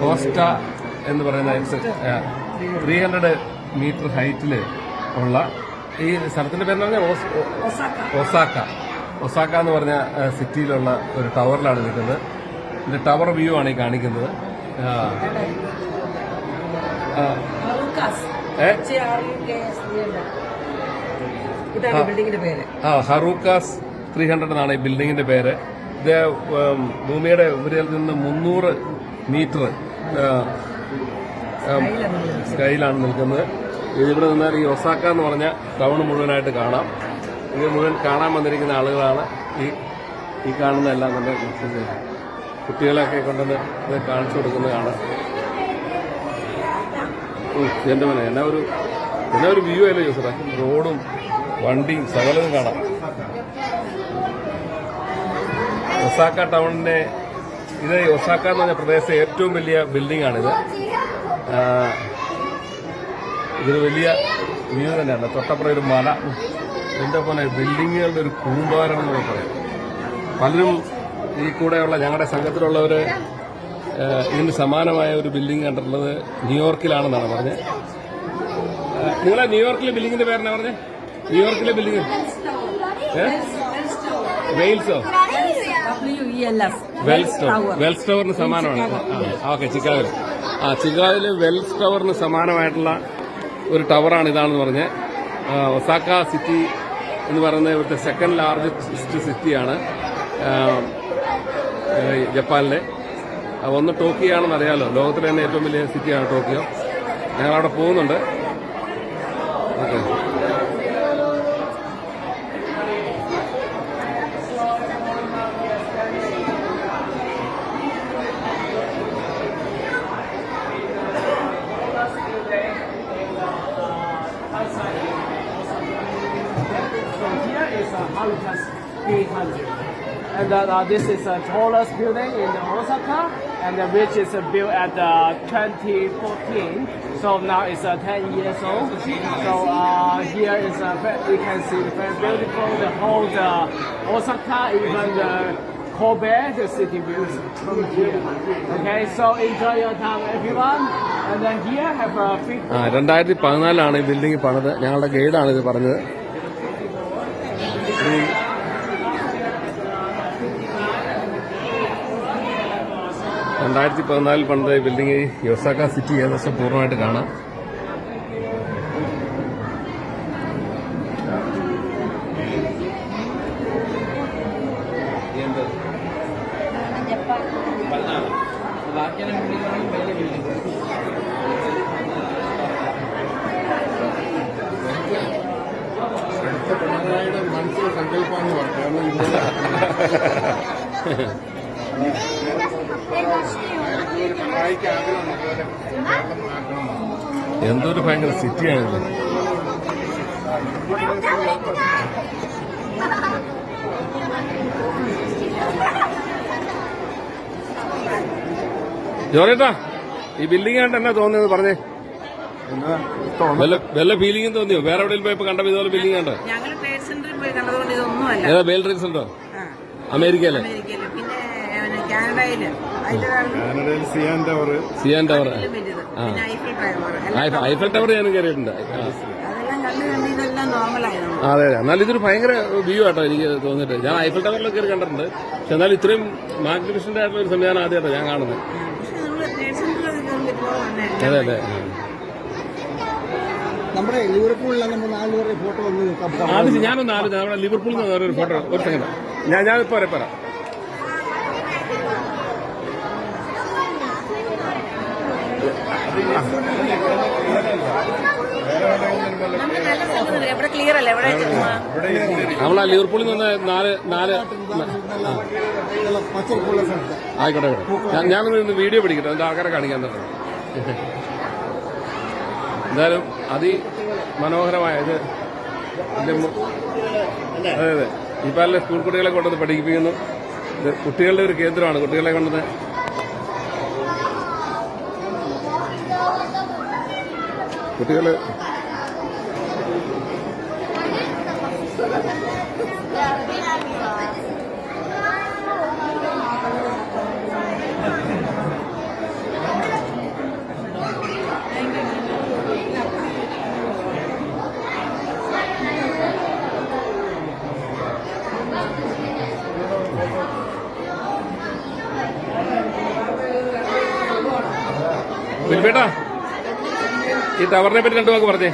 Cost എന്ന് പറയുന്ന three hundred metre ഹൈറ്റിൽ ഉള്ള ഈ സ്ഥലത്തിന്റെ പേര് പറഞ്ഞാൽ ഒസാക്ക. ഒസാക്ക. എന്ന് പറഞ്ഞ സിറ്റിയിലുള്ള ഒരു ടവറിലാണ് നിൽക്കുന്നത്. ഇതിന്റെ ടവർ വ്യൂ ആണ് ഈ കാണിക്കുന്നത്. ആ, ആ. ഹറൂക്കാസ് ത്രീ ഹൺഡ്രഡ് എന്നാണ് ഈ ബിൽഡിങ്ങിന്റെ പേര്. ഭൂമിയുടെ ഉപരിതലത്തിൽ നിന്ന് മുന്നൂറ് മീറ്റർ കയ്യിലാണ് നിൽക്കുന്നത്. ഇതിവിടെ നിന്നാൽ ഈ ഒസാക്ക എന്ന് പറഞ്ഞ ടൗൺ മുഴുവനായിട്ട് കാണാം. ഇത് മുഴുവൻ കാണാൻ വന്നിരിക്കുന്ന ആളുകളാണ് ഈ ഈ കാണുന്ന എല്ലാം തന്നെ കുട്ടികളെയൊക്കെ കൊണ്ടുവന്ന് ഇത് കാണിച്ചു കൊടുക്കുന്നത് കാണാം ഉം, എന്റെ മോനെ എന്നാ ഒരു എന്നാ ഒരു വ്യൂ അല്ലേ യൂസറ? റോഡും വണ്ടിയും സകലതും കാണാം. ഒസാക്ക ടൗണിന്റെ ഇത് ഒസാക്ക എന്ന് പറഞ്ഞ പ്രദേശത്തെ ഏറ്റവും വലിയ ബിൽഡിംഗ് ആണിത് ഇതൊരു വലിയ വ്യൂ തന്നെയാണ്. തൊട്ടപ്പുറം ഒരു മല. എന്റെ പോലെ ബിൽഡിങ്ങുകളുടെ ഒരു കൂമ്പാരം എന്ന് പറയാം. പലരും ഈ കൂടെയുള്ള ഞങ്ങളുടെ സംഘത്തിലുള്ളവര് ഇതിന് സമാനമായ ഒരു ബിൽഡിംഗ് കണ്ടിട്ടുള്ളത് ന്യൂയോർക്കിലാണെന്നാണ് പറഞ്ഞത് നിങ്ങളെ ന്യൂയോർക്കിലെ ബിൽഡിങ്ങിന്റെ പേരെന്നാ പറഞ്ഞേ? ന്യൂയോർക്കിലെ ബിൽഡിംഗ് വെയിൽസോ. Wells tower. വെൽസ് ടവറിന് സമാനമാണ്. ഓക്കെ ചിക്കാഗോയിൽ ആ ചിക്കാഗോയിലെ വെൽസ് ടവറിന് സമാനമായിട്ടുള്ള ഒരു ടവറാണ് ഇതാണെന്ന് പറഞ്ഞ്. ഒസാക്ക സിറ്റി എന്ന് പറയുന്ന ഇവിടുത്തെ സെക്കൻഡ് ലാർജസ്റ്റ് സിറ്റിയാണ് ജപ്പാനിലെ. ഒന്ന് ടോക്കിയോ ആണെന്ന് അറിയാമല്ലോ ലോകത്തിലെ തന്നെ ഏറ്റവും വലിയ സിറ്റിയാണ് ടോക്കിയോ. ഞങ്ങളവിടെ പോകുന്നുണ്ട്. Okay here is a Harukas 300. And uh, uh, this is the tallest building in Osaka, and uh, which is uh, built at uh, 2014. So now it's uh, 10 years old. So uh, here is uh, ve- you can see very beautiful the whole uh, Osaka, even the Kobe, the city views from here. Okay, so enjoy your time, everyone. And then here have a big ആ രണ്ടായിരത്തി പതിനാലിലാണ് ഈ building പണിത് ഞങ്ങളുടെ ഗൈഡാണ് ഇത് പറഞ്ഞത് ഈ രണ്ടായിരത്തി പതിനാലിൽ പണിത ബിൽഡിംഗ് യോസാക്ക സിറ്റി ഏകദേശം പൂർണമായിട്ട് കാണാം മനസ്സിലെ സങ്കല്പമാണെന്ന് പറഞ്ഞു കാരണം ഇവിടെ ഒരു പിണറായിക്ക് ആഗ്രഹം ഇതുപോലെ കേരളം ആക്കണമെന്ന് എന്തൊരു ഭയങ്കര സിറ്റിയാണിത് ജോറേട്ടാ ഈ ബിൽഡിംഗ് ആയിട്ട് എന്നാ തോന്നിയത് പറഞ്ഞേ. വല്ല ഫീലിംഗ് തോന്നിയോ? വേറെ എവിടെയും പോയപ്പോ കണ്ടപ്പോ ഇതുപോലെ ബിൽഡിംഗ് കണ്ടോ? ഞങ്ങൾ ട്രേഡ് പോയി കണ്ടതുകൊണ്ട് ഇതൊന്നുമല്ല. ഏതാ ബേൽ ട്രീസ് ഉണ്ടോ അമേരിക്കയിലെ? അമേരിക്കയിൽ. പിന്നെ പിന്നെ കാനഡയിൽ സിയാൻ ടവർ. Eiffel tower. ഞാൻ കയറിയിട്ടുണ്ട് അതെ അതെ. എന്നാൽ ഇതൊരു ഭയങ്കര വ്യൂ ആട്ടോ എനിക്ക് തോന്നിട്ട് ഞാൻ ഐഫൽ ടവറിലൊക്കെ കയറി കണ്ടിട്ടുണ്ട്. പക്ഷെ എന്നാലും ഇത്രയും മാഗ്നിഫിഷന്റ് ആയിട്ടുള്ള ഒരു സംവിധാനം ആദ്യമായിട്ടോ ഞാൻ കാണുന്നത്. അതെ അതെ. നമ്മുടെ ലിവർപൂളിലെ നമ്മൾ നാലുപേരുടെ ഫോട്ടോ ഒന്ന് ഞാനൊന്ന് ആലോചിച്ചു നമ്മുടെ ലിവർപൂളിൽ നിന്ന് ഒരു ഫോട്ടോ ഒരു സെക്കൻഡ് ഞാൻ ഞാൻ ഇപ്പോൾ പറയാം പറയാം നമുക്ക് നല്ല സ്ഥലത്ത് നിൽക്കാം. ക്ലിയർ ആ ലിവർപൂളിൽ നിന്ന് നാല് നാല് ആയിക്കോട്ടെ ഞാൻ ഞാനൊന്ന് ഇന്ന് വീഡിയോ പിടിക്കട്ടെ. എന്റെ ആൾക്കാരെ കാണിക്കാൻ തന്നെ. എന്തായാലും അതി മനോഹരമായ ഇത് അതെ അതെ. ഇപ്പം അല്ല സ്കൂൾ കുട്ടികളെ കൊണ്ടുവന്ന് പഠിപ്പിക്കുന്നു. കുട്ടികളുടെ ഒരു കേന്ദ്രമാണ്. കുട്ടികളെ കൊണ്ടുവന്ന് കുട്ടികൾ ബിൽബേട്ടാ ഈ ടവറിനെ പറ്റി രണ്ടു വാക്ക് പറഞ്ഞേ.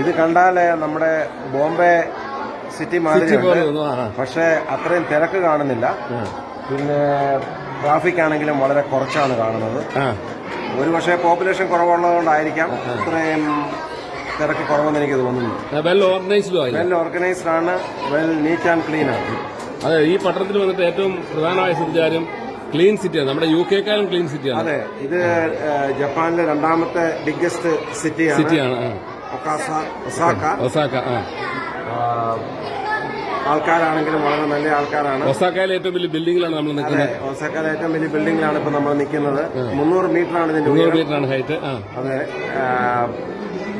ഇത് കണ്ടാൽ നമ്മുടെ ബോംബെ സിറ്റി മാറി പക്ഷെ മാതിരി അത്രയും തിരക്ക് കാണുന്നില്ല. പിന്നെ ട്രാഫിക് ആണെങ്കിലും വളരെ കുറച്ചാണ് കാണുന്നത്. ഒരു പക്ഷേ പോപ്പുലേഷൻ കുറവുള്ളതുകൊണ്ടായിരിക്കാം ഇത്രയും തിരക്ക് കുറവെന്ന് എനിക്ക് തോന്നുന്നു. വെൽ ഓർഗനൈസ്ഡ് വെൽ ഓർഗനൈസ്ഡ് ആണ്. വെൽ നീറ്റ് ആൻഡ് ക്ലീൻ ആണ്. അതെ ഈ പട്ടണത്തിൽ വന്നിട്ട് ഏറ്റവും പ്രധാനമായ കാര്യം ക്ലീൻ സിറ്റിയാണ് നമ്മുടെ യു കെക്കാളും ക്ലീൻ സിറ്റിയാണ് അതെ ഇത് ജപ്പാനിലെ രണ്ടാമത്തെ ബിഗ്ഗസ്റ്റ് സിറ്റിയാണ് സിറ്റിയാണ് ഒസാക്ക ആൾക്കാരാണെങ്കിലും വളരെ നല്ല ആൾക്കാരാണ്. ഒസാക്കയിലെ ഏറ്റവും വലിയ ബിൽഡിംഗിലാണ് നമ്മൾ നിൽക്കുന്നത്. ഒസാക്കയിലെ ഏറ്റവും വലിയ ബിൽഡിംഗിലാണ് ഇപ്പൊ നമ്മൾ നിൽക്കുന്നത്. മുന്നൂറ് മീറ്റർ ആണ് ഇതിന്റെ മുന്നൂറ് മീറ്ററാണ് ഹൈറ്റ് അതെ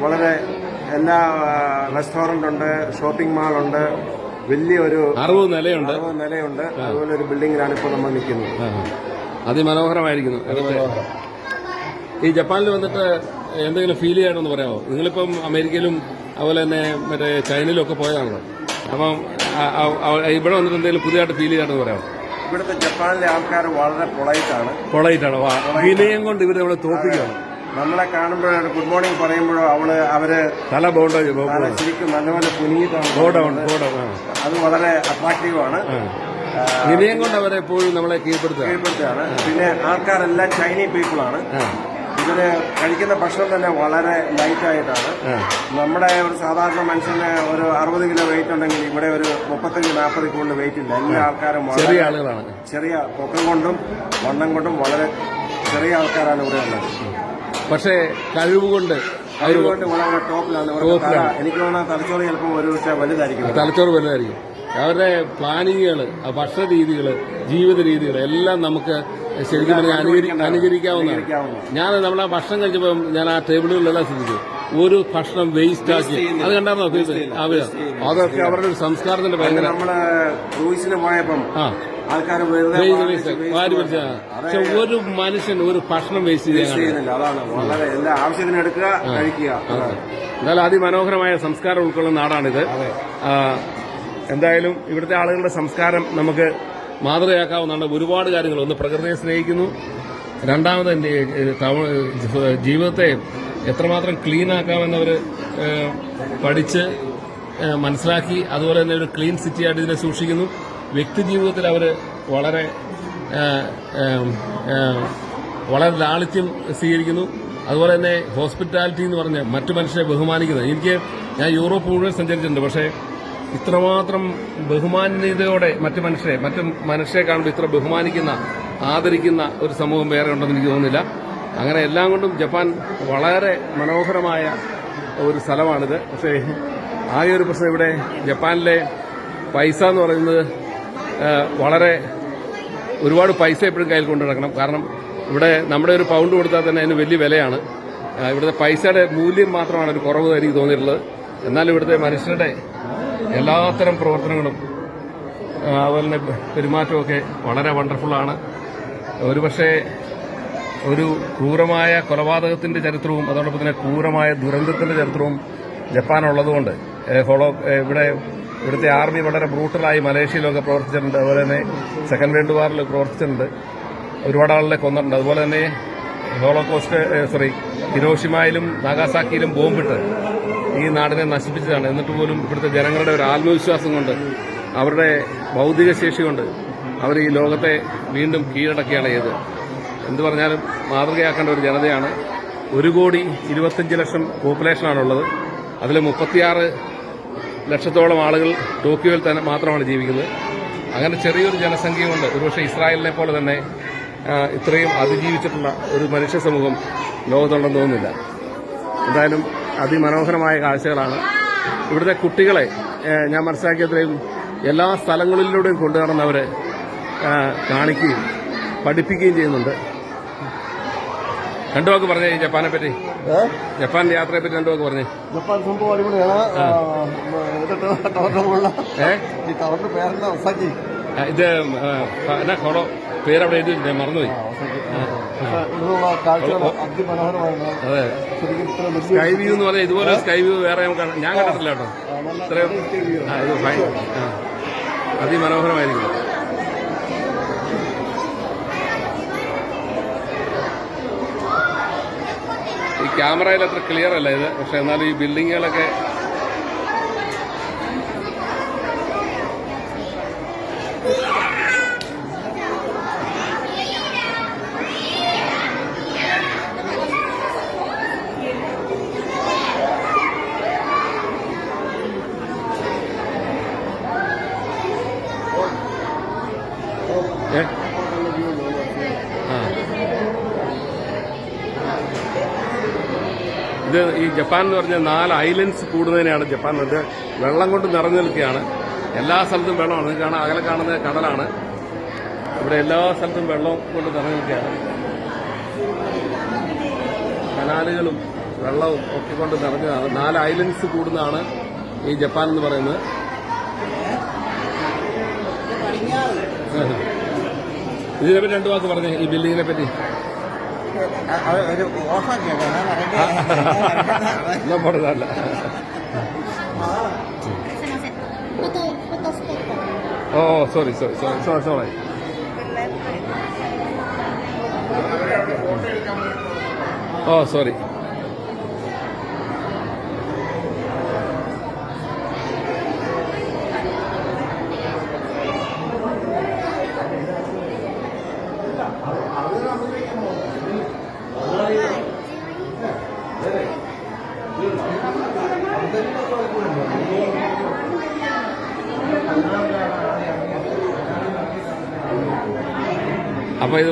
വളരെ എല്ലാ റെസ്റ്റോറന്റ് ഉണ്ട് ഷോപ്പിംഗ് മാളുണ്ട് വലിയൊരു അറുപത് നിലയുണ്ട്. അറുപത് നിലയുണ്ട്. അതുപോലെ ഒരു ബിൽഡിംഗിലാണ് ഇപ്പോൾ നമ്മൾ നിൽക്കുന്നത്. അതിമനോഹരമായിരിക്കുന്നു. ഈ ജപ്പാനിൽ വന്നിട്ട് എന്തെങ്കിലും ഫീൽ ചെയ്യണമെന്ന് പറയാമോ? നിങ്ങളിപ്പം അമേരിക്കയിലും അതുപോലെ തന്നെ മറ്റേ ചൈനയിലും ഒക്കെ പോയതാണല്ലോ. അപ്പം ഇവിടെ വന്നിട്ട് എന്തെങ്കിലും പുതിയതായിട്ട് ഫീൽ ചെയ്യണമെന്ന് പറയാമോ? ഇവിടുത്തെ ജപ്പാനിലെ ആൾക്കാർ വളരെ പൊളൈറ്റാണ് പൊളൈറ്റാണ് വിനയം കൊണ്ട് ഇവരെ ഇവിടെ തോപ്പിക്കുകയാണ് നമ്മളെ കാണുമ്പോഴോ ഗുഡ് മോർണിംഗ് പറയുമ്പോഴോ അവൾ അവർ നല്ല ശരിക്കും നല്ലപോലെ ആ. അത് വളരെ അട്രാക്റ്റീവ് ആണ്. ആ. വിനയം കൊണ്ട് അവരെ എപ്പോഴും നമ്മളെ കീഴ്പ്പെടുത്തുക. കീഴ്പ്പെടുത്തുകയാണ്. പിന്നെ ആൾക്കാരെല്ലാം ചൈനീസ് പീപ്പിൾ ആണ്. ഇവർ കഴിക്കുന്ന ഭക്ഷണം തന്നെ വളരെ ലൈറ്റ് ആയിട്ടാണ്. നമ്മുടെ ഒരു സാധാരണ മനുഷ്യന് ഒരു അറുപത് കിലോ വെയിറ്റ് ഉണ്ടെങ്കിൽ ഇവിടെ ഒരു മുപ്പത്തഞ്ച് നാൽപ്പത് കൂടുതൽ വെയിറ്റ് ഇല്ല. എല്ലാ ആൾക്കാരും ചെറിയ ആളുകളാണ്. ചെറിയ പൊക്കം കൊണ്ടും വണ്ണം കൊണ്ടും വളരെ ചെറിയ ആൾക്കാരാണ് ഇവിടെ ഉള്ളത്. പക്ഷേ കഴിവുകൊണ്ട് വളരെ ടോപ്പിലാണ്. എനിക്ക് തോന്നുന്ന തലച്ചോറ് ചിലപ്പോൾ ഒരു പക്ഷേ വലുതായിരിക്കും. തലച്ചോറ് വലുതായിരിക്കും. അവരുടെ പ്ലാനിങ്ങുകൾ ഭക്ഷണ രീതികൾ ജീവിത രീതികൾ എല്ലാം നമുക്ക് ശരിക്കും പറഞ്ഞാൽ അനുകരിക്കാവുന്ന അനുകരിക്കാവുന്നതാണ്. ഞാൻ നമ്മളെ ഭക്ഷണം കഴിച്ചപ്പോൾ ഞാൻ ആ ടേബിളുകളിലെല്ലാം ശ്രദ്ധിച്ചു. ഒരു ഭക്ഷണം വേസ്റ്റ് ആക്കി. അത് അവർ അതൊക്കെ അവരുടെ ഒരു സംസ്കാരത്തിന്റെ ഭയങ്കര നമ്മൾ ക്രൂസിന് പോയപ്പം ആ. ആൾക്കാർ വെറുതെ പക്ഷെ ഒരു മനുഷ്യൻ ഒരു ഭക്ഷണം വേസ്റ്റ് ചെയ്യുന്നില്ല. അതാണ്. വളരെ എല്ലാ ആവശ്യത്തിന് എടുക്കുക കഴിക്കുക. എന്തായാലും അതിമനോഹരമായ സംസ്കാരം ഉൾക്കൊള്ളുന്ന നാടാണിത്. എന്തായാലും ഇവിടുത്തെ ആളുകളുടെ സംസ്കാരം നമുക്ക് മാതൃകയാക്കാവുന്നതാണ്. ഒരുപാട് കാര്യങ്ങൾ. ഒന്ന് പ്രകൃതിയെ സ്നേഹിക്കുന്നു. രണ്ടാമത് എന്റെ ഏഹ്, ജീവിതത്തെ എത്രമാത്രം ക്ലീൻ ആക്കാമെന്നവർ പഠിച്ച് മനസ്സിലാക്കി അതുപോലെ തന്നെ ഒരു ക്ലീൻ സിറ്റി ആയിട്ട് ഇതിനെ സൂക്ഷിക്കുന്നു. വ്യക്തി ജീവിതത്തിൽ അവർ വളരെ വളരെ ലാളിത്യം സ്വീകരിക്കുന്നു. അതുപോലെ തന്നെ ഹോസ്പിറ്റാലിറ്റി എന്ന് പറഞ്ഞ് മറ്റു മനുഷ്യരെ ബഹുമാനിക്കുന്നത് എനിക്ക് ഞാൻ യൂറോപ്പ് മുഴുവൻ സഞ്ചരിച്ചിട്ടുണ്ട്. പക്ഷേ ഇത്രമാത്രം ബഹുമാന്യതയോടെ മറ്റു മനുഷ്യരെ മറ്റു മനുഷ്യരെ കാണുമ്പോൾ ഇത്ര ബഹുമാനിക്കുന്ന ആദരിക്കുന്ന ഒരു സമൂഹം വേറെ ഉണ്ടെന്ന് എനിക്ക് തോന്നുന്നില്ല. അങ്ങനെ എല്ലാം കൊണ്ടും ജപ്പാൻ വളരെ മനോഹരമായ ഒരു സ്ഥലമാണിത്. പക്ഷേ ആകെ ഒരു പ്രശ്നം ഇവിടെ ജപ്പാനിലെ പൈസ എന്ന് പറയുന്നത് വളരെ ഒരുപാട് പൈസ എപ്പോഴും കയ്യിൽ കൊണ്ടു നടക്കണം. കാരണം ഇവിടെ നമ്മുടെ ഒരു പൗണ്ട് കൊടുത്താൽ തന്നെ അതിന് വലിയ വിലയാണ്. ഇവിടുത്തെ പൈസയുടെ മൂല്യം മാത്രമാണ് ഒരു കുറവ് എനിക്ക് തോന്നിയിട്ടുള്ളത്. എന്നാൽ ഇവിടുത്തെ മനുഷ്യരുടെ എല്ലാത്തരം പ്രവർത്തനങ്ങളും അതുപോലെ തന്നെ പെരുമാറ്റമൊക്കെ വളരെ വണ്ടർഫുള്ളാണ് ഒരുപക്ഷെ ഒരു ക്രൂരമായ കൊലപാതകത്തിന്റെ ചരിത്രവും അതോടൊപ്പം തന്നെ ക്രൂരമായ ദുരന്തത്തിന്റെ ചരിത്രവും ജപ്പാനുള്ളതുകൊണ്ട് ഹോളോ ഇവിടെ ഇവിടുത്തെ ആർമി വളരെ ബ്രൂട്ടലായി മലേഷ്യയിലൊക്കെ പ്രവർത്തിച്ചിട്ടുണ്ട്. അതുപോലെ തന്നെ സെക്കൻഡ് വേൾഡ് വാറിൽ പ്രവർത്തിച്ചിട്ടുണ്ട്. ഒരുപാട് ആളുകളെ കൊന്നിട്ടുണ്ട്. അതുപോലെ തന്നെ ഹോളോകോസ്റ്റ് സോറി ഹിരോഷിമയിലും നാഗാസാക്കിയിലും ബോംബിട്ട് ഈ നാടിനെ നശിപ്പിച്ചതാണ്. എന്നിട്ട് പോലും ഇവിടുത്തെ ജനങ്ങളുടെ ഒരു ആത്മവിശ്വാസം കൊണ്ട് അവരുടെ ഭൗതിക ശേഷി കൊണ്ട് അവർ ഈ ലോകത്തെ വീണ്ടും കീഴടക്കുകയാണ് ചെയ്തത്. എന്തു പറഞ്ഞാലും മാതൃകയാക്കേണ്ട ഒരു ജനതയാണ്. ഒരു കോടി ഇരുപത്തഞ്ച് ലക്ഷം പോപ്പുലേഷനാണുള്ളത് അതിൽ മുപ്പത്തിയാറ് ലക്ഷത്തോളം ആളുകൾ ടോക്കിയോയിൽ തന്നെ മാത്രമാണ് ജീവിക്കുന്നത്. അങ്ങനെ ചെറിയൊരു ജനസംഖ്യ കൊണ്ട് ഒരുപക്ഷെ ഇസ്രായേലിനെ പോലെ തന്നെ ഇത്രയും അതിജീവിച്ചിട്ടുള്ള ഒരു മനുഷ്യ സമൂഹം ലോകത്തുണ്ടെന്ന് തോന്നുന്നില്ല. എന്തായാലും അതിമനോഹരമായ കാഴ്ചകളാണ്. ഇവിടുത്തെ കുട്ടികളെ ഞാൻ മനസ്സിലാക്കിയത്രയും എല്ലാ സ്ഥലങ്ങളിലൂടെയും കൊണ്ടുനടന്നവരെ കാണിക്കുകയും പഠിപ്പിക്കുകയും ചെയ്യുന്നുണ്ട്. രണ്ടു വാക്ക് പറഞ്ഞേ ജപ്പാനെ പറ്റി ജപ്പാൻ യാത്രയെ പറ്റി രണ്ടു വാക്ക് പറഞ്ഞേ. ജപ്പാൻ സംഭവം അടിപൊളിയാണ്. ഈ ടവറിന്റെ പേരെന്താ? ഒസാക്കി. ഇത് എന്നാ കൊടോ പേരവിടെ എഴുതി മറന്നുപോയി. സ്കൈ വ്യൂ എന്ന് പറഞ്ഞാൽ ഇതുപോലെ സ്കൈ വ്യൂ വേറെ ഞാൻ കണ്ടിട്ടില്ല കേട്ടോ. ഇത്രയും അതിമനോഹരമായിരിക്കും. ക്യാമറയിൽ അത്ര ക്ലിയർ അല്ല ഇത്. പക്ഷെ എന്നാലും ഈ ബിൽഡിങ്ങുകളൊക്കെ ഇത് ഈ ജപ്പാൻ എന്ന് പറഞ്ഞാൽ നാല് ഐലൻഡ്സ് കൂടുന്നതിനെയാണ് ജപ്പാൻ. ഇത് വെള്ളം കൊണ്ട് നിറഞ്ഞു നിൽക്കുകയാണ്. എല്ലാ സ്ഥലത്തും വെള്ളമാണ്. ഇത് കാണാൻ അകലെ കാണുന്ന കടലാണ്. ഇവിടെ എല്ലാ സ്ഥലത്തും വെള്ളം കൊണ്ട് നിറഞ്ഞു നിൽക്കുകയാണ്. കനാലുകളും വെള്ളവും ഒക്കെ കൊണ്ട് നിറഞ്ഞതാണ് നാല് ഐലൻഡ്സ് കൂടുന്നതാണ് ഈ ജപ്പാൻ എന്ന് പറയുന്നത്. ഇതിനെപ്പറ്റി രണ്ടു വാക്ക് പറഞ്ഞേ ഈ ബിൽഡിങ്ങിനെ പറ്റി. പറഞ്ഞല്ല ഓ sorry sorry sorry sorry sorry. Oh sorry.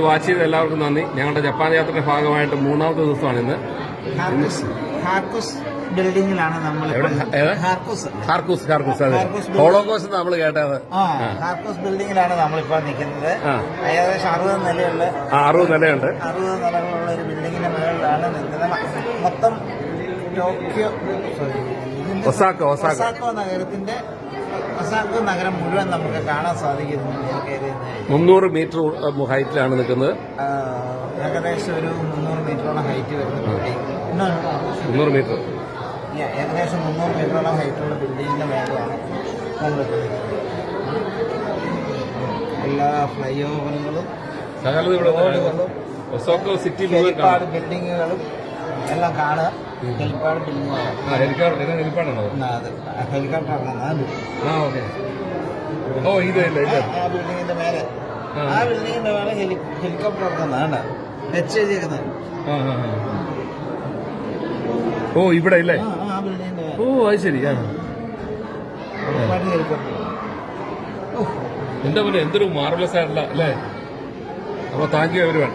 Watch ചെയ്ത എല്ലാവർക്കും നന്ദി. ഞങ്ങളുടെ ജപ്പാൻ യാത്രയുടെ ഭാഗമായിട്ട് മൂന്നാമത്തെ ദിവസമാണ് ഇന്ന്. ഹാർക്കുസ്. ബിൽഡിങ്ങിലാണ് നമ്മൾ എവിടെ? ഏത്? ഹാർക്കുസ്. ഹാർക്കൂസ് ഹാർക്കൂസ് അതെ. ഹോളോകോസ് നമ്മൾ കേട്ടത്. ഹാർക്കുസ് ബിൽഡിങ്ങിലാണ് നമ്മളിപ്പോൾ നിൽക്കുന്നത്. ഏകദേശം അറുപത് നിലയുള്ള അറുപത് നിലയുണ്ട്. അറുപത് നിലകളുള്ള ഒരു ബിൽഡിങ്ങിന്റെ മുകളിലാണ് നിൽക്കുന്നത്. മൊത്തം ടോക്കിയോ സോറി ഒസാക്ക. ഒസാക്കോ നഗരത്തിന്റെ നഗരം മുഴുവൻ നമുക്ക് കാണാൻ സാധിക്കുന്നു മുന്നൂറ് മീറ്റർ ഹൈറ്റിലാണ് നിൽക്കുന്നത്. ഏകദേശം ഒരു മുന്നൂറ് മീറ്ററോളം ഹൈറ്റ് വരുന്ന ബിൽഡിംഗ് മുന്നൂറ് മീറ്റർ. ഏകദേശം മുന്നൂറ് മീറ്ററോളം ഹൈറ്റുള്ള ബിൽഡിങ്ങിന്റെ മേലെയാണ് നമ്മൾ എല്ലാ ഫ്ലൈ ഓവറുകളും സകലത് ഇവിടെ സിറ്റി ബിൽഡിങ്ങുകളും എല്ലാം കാണുക. ഹെലിപ്പാഡ് ആ ഹെലികോപ്റ്റർ ഇത് ഹെലിപ്പാഡാണോ അത്. ഹെലികോപ്റ്റർ ഇറങ്ങുന്നത് ആ ഓക്കെ. ഓ ഇത് ഇല്ല ഇല്ല. ആ ബിൽഡിങ്ങിന്റെ മേലെ. ആ. ബിൽഡിങ്ങിന്റെ മേലെ ഹെലികോപ്റ്റർ ഇറങ്ങുന്നതാണ് ആ, ആ, ആ. ഓ ഇവിടെ ഇല്ലേ? ആ ആ ബിൽഡിങ്ങിന്റെ ഓ അത് ശരി ആ. ഒരുപാട് ഹെലികോപ്റ്റർ എന്താ പറയുക എന്തൊരു മാർവലസ് ആയിട്ടുള്ള അല്ലേ? അപ്പൊ താങ്ക് യു എവരി വൺ